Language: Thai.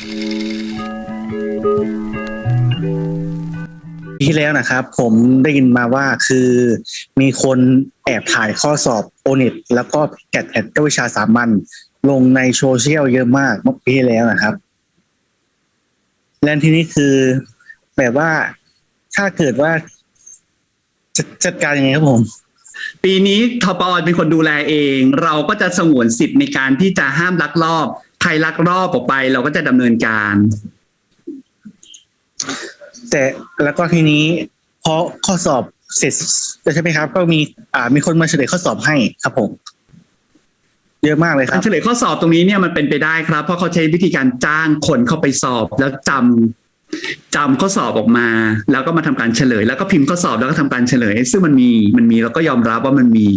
ที่แล้วนะครับ ผมได้ยินมาว่าคือมีคนแอบถ่ายข้อสอบโอน็ตแล้วก็แกดแอดวิชาสามัญลงในโซเชียลเยอะมากเมื่อปีที่แล้วนะครับ และทีนี้คือแบบว่าถ้าเกิดว่าจะจัดการยังไงครับผม ปีนี้ทปอเป็นคนดูแลเอง เราก็จะสงวนสิทธิ์ในการที่จะห้ามลักลอบ ใครลักลอบออกไปเราก็จะดำเนินการ แต่แล้วก็ทีนี้พอข้อสอบเสร็จใช่ไหมครับ ก็มีอ่ามีคนมาเฉลยข้อสอบให้ครับผมเยอะมากเลยคการัรบเฉลยข้อสอบตรงนี้เนี่ยมันเป็นไปได้ครับ เพราะเขาใช้วิธีการจ้างคนเข้าไปสอบแล้วจำจำข้อสอบออกมา แล้วก็มาทำการเฉลย แล้วก็พิมพ์ข้อสอบแล้วก็ทำการเฉลย ซึ่งมันมีมันมีเราก็ยอมรับว่ามันมี